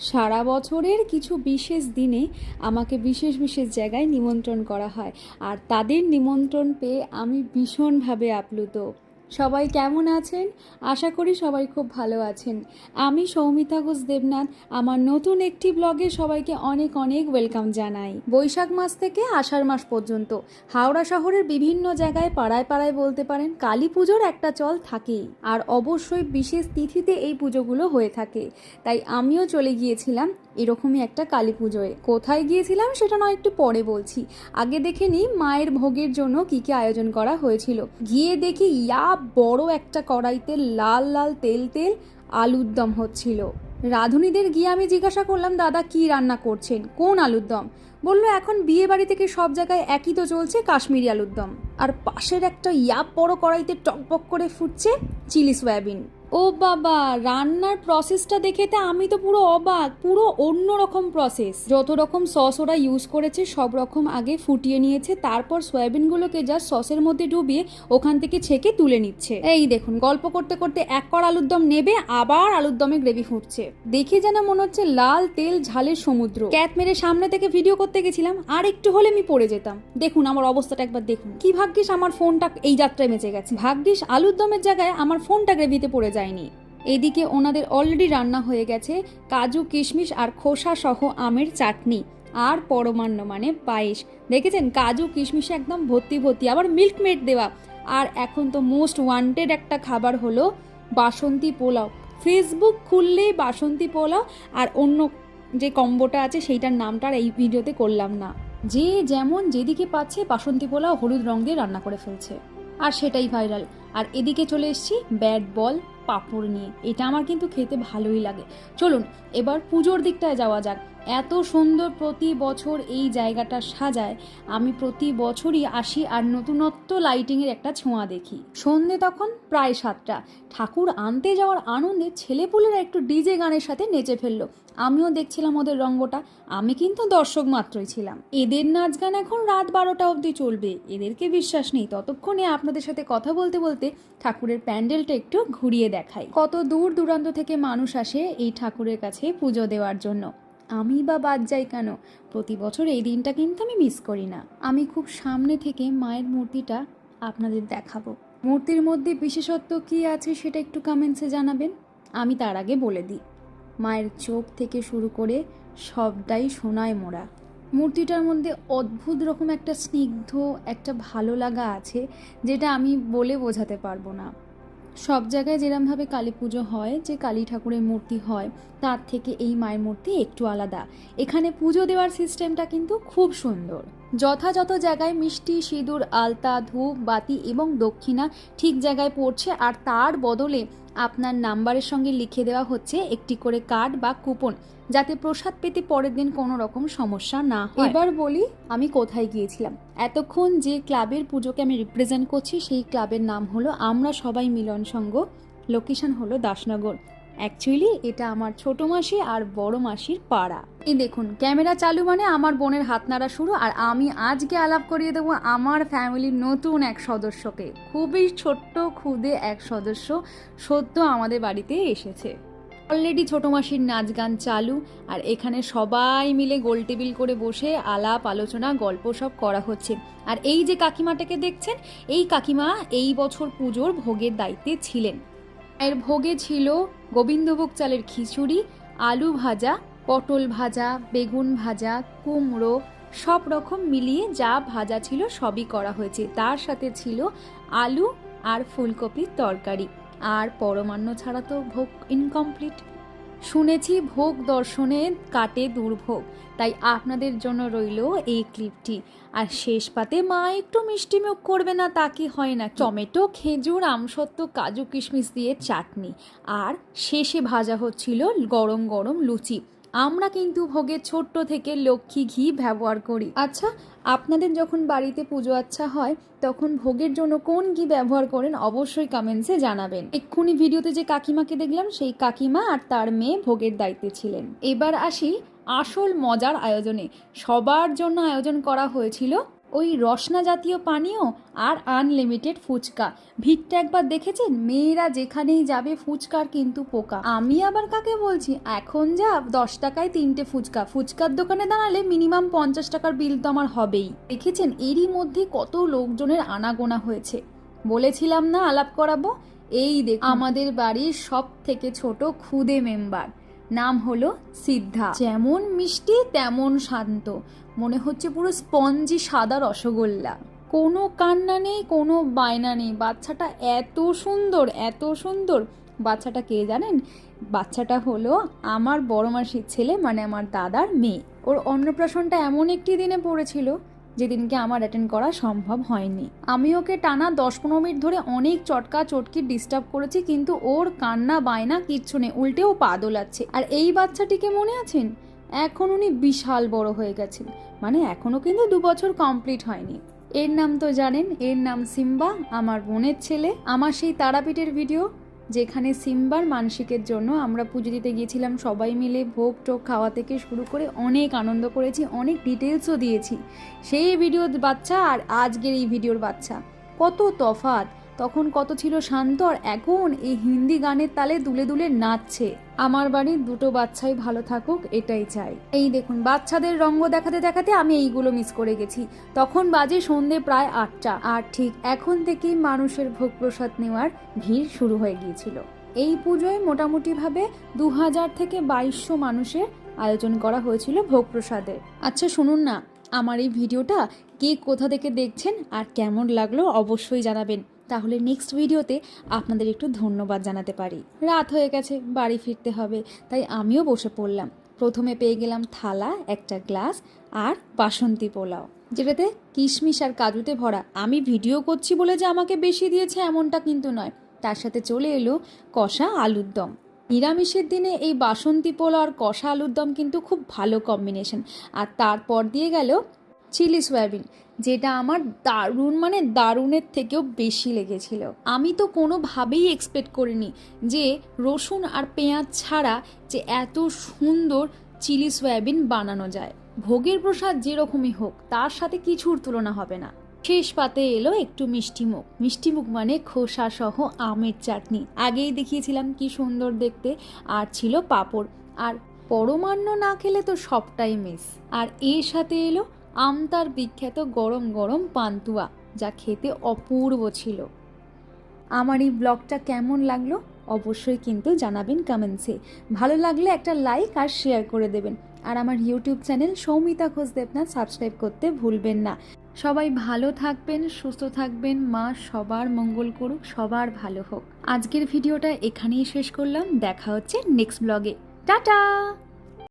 সারা বছরের কিছু বিশেষ দিনে আমাকে বিশেষ বিশেষ জায়গায় নিমন্ত্রণ করা হয়। আর তাদের নিমন্ত্রণ পেয়ে আমি ভীষণভাবে আপ্লুত। সবাই কেমন আছেন? আশা করি সবাই খুব ভালো আছেন। আমি সৌমিতা ঘোষ দেবনাথ, আমার নতুন একটি ব্লগে সবাইকে অনেক অনেক ওয়েলকাম জানাই। বৈশাখ মাস থেকে আষাঢ় মাস পর্যন্ত, হাওড়া শহরের বিভিন্ন জায়গায় পাড়ায় পাড়ায় বলতে পারেন কালী পুজোর একটা চল থাকেই। আর অবশ্যই বিশেষ তিথিতে এই পুজোগুলো হয়ে থাকে। তাই আমিও চলে গিয়েছিলাম এরকমই একটা কালী পুজোয়। কোথায় গিয়েছিলাম সেটা নয়, একটু পরে বলছি। আগে দেখে নিই মায়ের ভোগের জন্য কী কী আয়োজন করা হয়েছিল। গিয়ে দেখি, ইয়া বড় একটা কড়াইতে লাল লাল তেল তেল আলুর দম হচ্ছিল। রাঁধুনিদের গিয়ে আমি জিজ্ঞাসা করলাম, দাদা, কি রান্না করছেন? কোন আলুর দম? বলল, এখন বিয়ে বাড়ি থেকে সব জায়গায় একই তো চলছে কাশ্মীরি আলুর দম। আর পাশের একটা ইয়াপ বড় কড়াইতে টকবক করে ফুটছে চিলি সয়াবিন। ও বাবা, রান্নার প্রসেসটা দেখে তো আমি তো পুরো অবাক, পুরো অন্য রকম প্রসেস যত রকম সস ওরা ইউজ করেছে, সব রকম আগে ফুটিয়ে নিয়েছে, তারপর সয়াবিনগুলোকে যা সসের মধ্যে ডুবিয়ে ওখান থেকে ছেঁকে তুলে নিচ্ছে। এই দেখুন, গল্প করতে করতে এক কর আলুর দম নেবে, আবার আলুর দমে গ্রেভি ফুটছে। দেখে যেন মনে হচ্ছে লাল তেল ঝালের সমুদ্র। ক্যাট মেরে সামনে থেকে ভিডিও করতে গেছিলাম, আর একটু হলে আমি পড়ে যেতাম। দেখুন, আমার অবস্থাটা একবার দেখুন। কি ভাগ্যিস আমার ফোনটা এই যাত্রায় বেঁচে গেছে। ভাগ্যিস আলুর দমের জায়গায় আমার ফোনটা গ্রেভিতে পড়ে যায়নি। এদিকে ওনাদের অলরেডি রান্না হয়ে গেছে কাজু, কিশমিশ আর খোসা সহ আমের চাটনি আর পরমান্ন মানে পায়েস। দেখেছেন? কাজু, কিশমিশে একদম ভর্তি ভর্তি, আবার মিল্ক মেড দেওয়া। আর এখন তো মোস্ট ওয়ান্টেড একটা খাবার হলো বাসন্তী পোলাও। ফেসবুক খুললেই বাসন্তী পোলাও আর অন্য যে কম্বোটা আছে সেইটার নামটা আর এই ভিডিওতে করলাম না। যে যেমন যেদিকে পাচ্ছে বাসন্তী পোলাও হলুদ রং দিয়ে রান্না করে ফেলছে। আর সেটাই ভাইরাল আর এদিকে চলে এসেছি ব্যাট বল পাঁপড় নিয়ে। এটা আমার কিন্তু খেতে ভালোই লাগে। চলুন এবার পুজোর দিকটায় যাওয়া যাক। এত সুন্দর প্রতি বছর এই জায়গাটা সাজায়। আমি প্রতি বছরই আসি আর নতুনত্ব লাইটিংয়ের একটা ছোঁয়া দেখি। সন্ধে তখন প্রায় সাতটা। ঠাকুর আনতে যাওয়ার আনন্দে ছেলেপুলেরা একটু ডিজে গানের সাথে নেচে ফেলল। আমিও দেখছিলাম ওদের রঙ্গটা। আমি কিন্তু দর্শক মাত্রই ছিলাম। এদের নাচ গান এখন রাত বারোটা অবধি চলবে। এদেরকে বিশ্বাস নেই। ততক্ষণে আপনাদের সাথে কথা বলতে বলতে ঠাকুরের প্যান্ডেলটা একটু ঘুরিয়ে দেখাই। কত দূর দূরান্ত থেকে মানুষ আসে এই ঠাকুরের কাছে পুজো দেওয়ার জন্য। আমি বা বাদ যাই কেন? প্রতি বছর এই দিনটা কিন্তু আমি মিস করি না। আমি খুব সামনে থেকে মায়ের মূর্তিটা আপনাদের দেখাবো। মূর্তির মধ্যে বিশেষত্ব কী আছে সেটা একটু কমেন্টসে জানাবেন। আমি তার আগে বলে দিই। মায়ের চোখ থেকে শুরু করে সবটাই সোনায় মোড়া। মূর্তিটার মধ্যে অদ্ভুত রকম একটা স্নিগ্ধ, একটা ভালো লাগা আছে, যেটা আমি বলে বোঝাতে পারব না। সব জায়গায় যেরমভাবে কালী পুজো হয়, যে কালী ঠাকুরের মূর্তি হয়, তার থেকে এই মায়ের মূর্তি একটু আলাদা। এখানে পুজো দেওয়ার সিস্টেমটা কিন্তু খুব সুন্দর। যথাযথ জায়গায় মিষ্টি, সিঁদুর, আলতা, ধূপ, বাতি এবং দক্ষিণা ঠিক জায়গায় পড়ছে আর তার বদলে আপনার নাম্বারের সঙ্গে লিখে দেওয়া হচ্ছে একটি করে কার্ড বা কুপন যাতে প্রসাদ পেতে পরের দিন কোনো রকম সমস্যা না হয়। এবার বলি, আমি কোথায় গিয়েছিলাম? এতক্ষণ যে ক্লাবের পুজোকে আমি রিপ্রেজেন্ট করছি, সেই ক্লাবের নাম হলো আমরা সবাই মিলন সংঘ লোকেশন হলো দাসনগর। অ্যাকচুয়ালি এটা আমার ছোট মাসি আর বড় মাসির পাড়া। এই দেখুন, ক্যামেরা চালু মানে আমার বোনের হাত নাড়া শুরু আর আমি আজকে আলাপ করিয়ে দেবো আমার ফ্যামিলির নতুন এক সদস্যকে। খুবই ছোট্ট, খুদে এক সদস্য সদ্য আমাদের বাড়িতে এসেছে। অলরেডি ছোট মাসির নাচ গান চালু আর এখানে সবাই মিলে গোল টেবিল করে বসে আলাপ, আলোচনা, গল্প সব করা হচ্ছে। আর এই যে কাকিমাটাকে দেখছেন, এই কাকিমা এই বছর পুজোর ভোগের দায়িত্বে ছিলেন। এর ভোগে ছিল গোবিন্দভোগ চালের খিচুড়ি, আলু ভাজা, পটল ভাজা, বেগুন ভাজা, কুমড়ো, সব রকম মিলিয়ে যা ভাজা ছিল সবই করা হয়েছে। তার সাথে ছিল আলু আর ফুলকপির তরকারি। আর পরমান্ন ছাড়া তো ভোগ ইনকমপ্লিট শুনেছি ভোগ দর্শনে কাটে দুর্ভোগ, তাই আপনাদের জন্য রইল এই ক্লিপটি। আর শেষ পাতে মা একটু মিষ্টি মুখ করবে না, তা কি হয় না টমেটো, খেজুর, আমসত্ত্ব, কাজু কিশমিশ দিয়ে চাটনি। আর শেষে ভাজা হচ্ছিল গরম গরম লুচি। আমরা কিন্তু ভোগে ছোট্ট থেকে লক্ষ্মী ঘি ব্যবহার করি। আচ্ছা আপনাদের যখন বাড়িতে পুজো আচ্ছা হয়, তখন ভোগের জন্য কোন ঘি ব্যবহার করেন অবশ্যই কমেন্টসে জানাবেন। এক্ষুনি ভিডিওতে যে কাকিমাকে দেখলাম, সেই কাকিমা আর তার মেয়ে ভোগের দায়িত্বে ছিলেন। এবার আসি আসল মজার আয়োজনে। সবার জন্য আয়োজন করা হয়েছিল ওই রসনা জাতীয় পানীয় আর আনলিমিটেড ফুচকা। ভিড়টা একবার দেখেছেন? মেয়েরা যেখানেই যাবে ফুচকার কিন্তু পোকা। আমি আবার কাকে বলছি? এখন যা, দশ টাকায় তিনটে ফুচকা। ফুচকার দোকানে দাঁড়ালে মিনিমাম পঞ্চাশ টাকার বিল তো আমার হবেই। দেখেছেন? এরই মধ্যে কত লোকজনের আনাগোনা হয়েছে। বলেছিলাম না, আলাপ করাবো? এই দেখ আমাদের বাড়ির সব থেকে ছোট খুদে মেম্বার। নাম হলো সিদ্ধা। যেমন মিষ্টি, তেমন শান্ত। মনে হচ্ছে পুরো স্পঞ্জি সাদা রসগোল্লা। কোনো কান্না নেই, কোনো বায়না নেই। বাচ্চাটা এত সুন্দর এত সুন্দর। বাচ্চাটা কে জানেন? বাচ্চাটা হলো আমার বড় মাসির ছেলে মানে আমার দাদার মেয়ে। ওর অন্নপ্রাশনটা এমন একটি দিনে পড়েছিল। যেদিনকে আমার অ্যাটেন্ড করা সম্ভব হয়নি। আমি ওকে টানা দশ পনেরো মিনিট ধরে অনেক চটকা চটকি ডিস্টার্ব করেছি, কিন্তু ওর কান্না, বায়না কিচ্ছু নেই উল্টেও পা দোলাচ্ছে। আর এই বাচ্চাটিকে মনে আছেন? এখন উনি বিশাল বড় হয়ে গেছেন। মানে এখনও কিন্তু দু বছর কমপ্লিট হয়নি। এর নাম তো জানেন, এর নাম সিম্বা, আমার বোনের ছেলে। আমার সেই তারাপীঠের ভিডিও যেখানে সিম্বার মানসিকের জন্য আমরা পুজো দিতে গিয়েছিলাম, সবাই মিলে ভোগ টোক খাওয়া থেকে শুরু করে অনেক আনন্দ করেছি, অনেক ডিটেলসও দিয়েছি। সেই ভিডিওর বাচ্চা আর আজকের এই ভিডিওর বাচ্চা। কত তফাৎ! তখন কত ছিল শান্ত আর এখন এই হিন্দি গানের তালে দুলে দুলে নাচছে। আমার বাড়ির দুটো বাচ্চাই ভালো থাকুক, এটাই চাই। এই দেখুন, বাচ্চাদের রঙ্গ দেখাতে দেখাতে আমি এইগুলো মিস করে গেছি। তখন বাজে সন্ধে প্রায় আটটা আর ঠিক এখন থেকেই মানুষের ভোগ প্রসাদ নেওয়ার ভিড় শুরু হয়ে গিয়েছিল। এই পুজোয় মোটামুটিভাবে দু হাজার থেকে বাইশশো মানুষের আয়োজন করা হয়েছিল ভোগ প্রসাদের আচ্ছা শুনুন না, আমার এই ভিডিওটা কে কোথা থেকে দেখছেন আর কেমন লাগল অবশ্যই জানাবেন। তাহলে নেক্সট ভিডিওতে আপনাদের একটু ধন্যবাদ জানাতে পারি। রাত হয়ে গেছে, বাড়ি ফিরতে হবে, তাই আমিও বসে পড়লাম। প্রথমে পেয়ে গেলাম থালা, একটা গ্লাস আর বাসন্তী পোলাও। যেটাতে কিশমিশ আর কাজুতে ভরা। আমি ভিডিও করছি বলে যে আমাকে বেশি দিয়েছে এমনটা কিন্তু নয়। তার সাথে চলে এলো কষা আলুর দম। নিরামিষের দিনে এই বাসন্তী পোলাও আর কষা আলুর দম কিন্তু খুব ভালো কম্বিনেশন আর তারপর দিয়ে গেল চিলি সয়াবিন, যেটা আমার দারুণ মানে দারুণের থেকেও বেশি লেগেছিল। আমি তো কোনোভাবেই এক্সপেক্ট করিনি যে রসুন আর পেঁয়াজ ছাড়া যে এত সুন্দর চিলি সয়াবিন বানানো যায়। ভোগের প্রসাদ যেরকমই হোক, তার সাথে কিছুর তুলনা হবে না। শেষ পাতে এলো একটু মিষ্টিমুখ মিষ্টিমুখ মানে খোসা সহ আমের চাটনি। আগেই দেখিয়েছিলাম কি সুন্দর দেখতে, আর ছিল পাঁপড়। আর পরমান্ন না খেলে তো সবটাই মিস আর এর সাথে এলো আমতার বিখ্যাত গরম গরম পান্তুয়া, যা খেতে অপূর্ব ছিল। আমার এই ব্লগটা কেমন লাগল অবশ্যই কিন্তু জানাবেন কমেন্টসে ভালো লাগলে একটা লাইক আর শেয়ার করে দেবেন। আর আমার YouTube channel Soumita Ghosh Debnath subscribe করতে ভুলবেন না। সবাই ভালো থাকবেন, সুস্থ থাকবেন, মা সবার মঙ্গল করুক, সবার ভালো হোক। আজকের ভিডিওটা এখানেই শেষ করলাম। দেখা হচ্ছে নেক্সট ব্লগে টাটা!